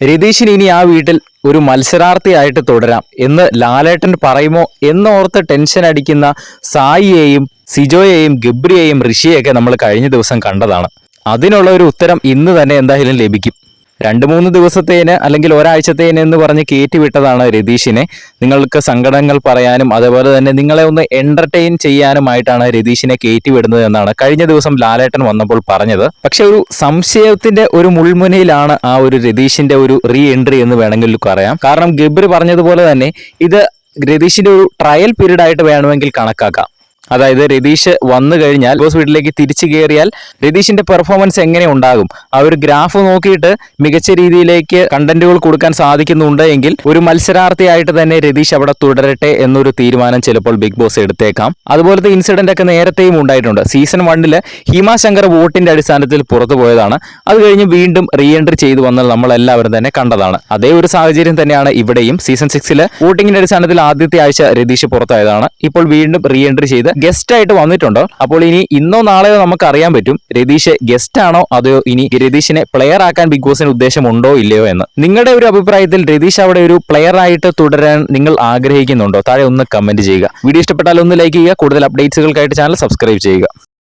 രതീഷിന് ഇനി ആ വീട്ടിൽ ഒരു മത്സരാർത്ഥിയായിട്ട് തുടരാം എന്ന് ലാലേട്ടൻ പറയുമോ എന്നോർത്ത് ടെൻഷൻ അടിക്കുന്ന സായിയെയും സിജോയെയും ഗബ്രിയെയും ഋഷിയെയൊക്കെ നമ്മൾ കഴിഞ്ഞ ദിവസം കണ്ടതാണ്. അതിനുള്ള ഒരു ഉത്തരം ഇന്ന് തന്നെ എന്തായാലും ലഭിക്കും. രണ്ട് മൂന്ന് ദിവസത്തേന് അല്ലെങ്കിൽ ഒരാഴ്ചത്തേന് എന്ന് പറഞ്ഞ് കയറ്റിവിട്ടതാണ് രതീഷിനെ. നിങ്ങൾക്ക് സങ്കടങ്ങൾ പറയാനും അതേപോലെ തന്നെ നിങ്ങളെ ഒന്ന് എന്റർടൈൻ ചെയ്യാനുമായിട്ടാണ് രതീഷിനെ കയറ്റിവിടുന്നത് എന്നാണ് കഴിഞ്ഞ ദിവസം ലാലേട്ടൻ വന്നപ്പോൾ പറഞ്ഞത്. പക്ഷെ ഒരു സംശയത്തിന്റെ ഒരു മുൾമുനയിലാണ് ആ ഒരു രതീഷിന്റെ ഒരു റീ എൻട്രി എന്ന് വേണമെങ്കിൽ പറയാം. കാരണം ഗബ്രി പറഞ്ഞതുപോലെ തന്നെ ഇത് രതീഷിന്റെ ഒരു ട്രയൽ പീരീഡ് ആയിട്ട് വേണമെങ്കിൽ കണക്കാക്കാം. അതായത് രതീഷ് വന്നു കഴിഞ്ഞാൽ ബോസ് വീട്ടിലേക്ക് തിരിച്ചു കയറിയാൽ രതീഷിന്റെ പെർഫോമൻസ് എങ്ങനെ ഉണ്ടാകും? ആ ഒരു ഗ്രാഫ് നോക്കിയിട്ട് മികച്ച രീതിയിലേക്ക് കണ്ടന്റുകൾ കൊടുക്കാൻ സാധിക്കുന്നുണ്ട് എങ്കിൽ ഒരു മത്സരാർത്ഥിയായിട്ട് തന്നെ രതീഷ് അവിടെ തുടരട്ടെ എന്നൊരു തീരുമാനം ചിലപ്പോൾ ബിഗ് ബോസ് എടുത്തേക്കാം. അതുപോലത്തെ ഇൻസിഡന്റ് ഒക്കെ നേരത്തെയും ഉണ്ടായിട്ടുണ്ട്. സീസൺ വണ്ണിൽ ഹിമ ശങ്കർ വോട്ടിന്റെ അടിസ്ഥാനത്തിൽ പുറത്തു പോയതാണ്. അത് കഴിഞ്ഞ് വീണ്ടും റീ എൻട്രി ചെയ്തു വന്നത് നമ്മൾ എല്ലാവരും തന്നെ കണ്ടതാണ്. അതേ ഒരു സാഹചര്യം തന്നെയാണ് ഇവിടെയും. സീസൺ സിക്സിൽ വോട്ടിംഗിന്റെ അടിസ്ഥാനത്തിൽ ആദ്യത്തെ ആഴ്ച രതീഷ് പുറത്തായതാണ്. ഇപ്പോൾ വീണ്ടും റീ എൻട്രി ചെയ്ത് ഗസ്റ്റ് ആയിട്ട് വന്നിട്ടുണ്ടോ. അപ്പോൾ ഇനി ഇന്നോ നാളെയോ നമുക്ക് അറിയാൻ പറ്റും രതീഷ് ഗസ്റ്റ് ആണോ അതോ ഇനി രതീഷിനെ പ്ലെയർ ആക്കാൻ ബിഗ് ബോസിന് ഉദ്ദേശമുണ്ടോ ഇല്ലയോ എന്ന്. നിങ്ങളുടെ ഒരു അഭിപ്രായത്തിൽ രതീഷ് അവിടെ ഒരു പ്ലെയർ ആയിട്ട് തുടരാൻ നിങ്ങൾ ആഗ്രഹിക്കുന്നുണ്ടോ? താഴെ ഒന്ന് കമന്റ് ചെയ്യുക. വീഡിയോ ഇഷ്ടപ്പെട്ടാൽ ഒന്ന് ലൈക്ക് ചെയ്യുക. കൂടുതൽ അപ്ഡേറ്റ്സുകൾക്കായിട്ട് ചാനൽ സബ്സ്ക്രൈബ് ചെയ്യുക.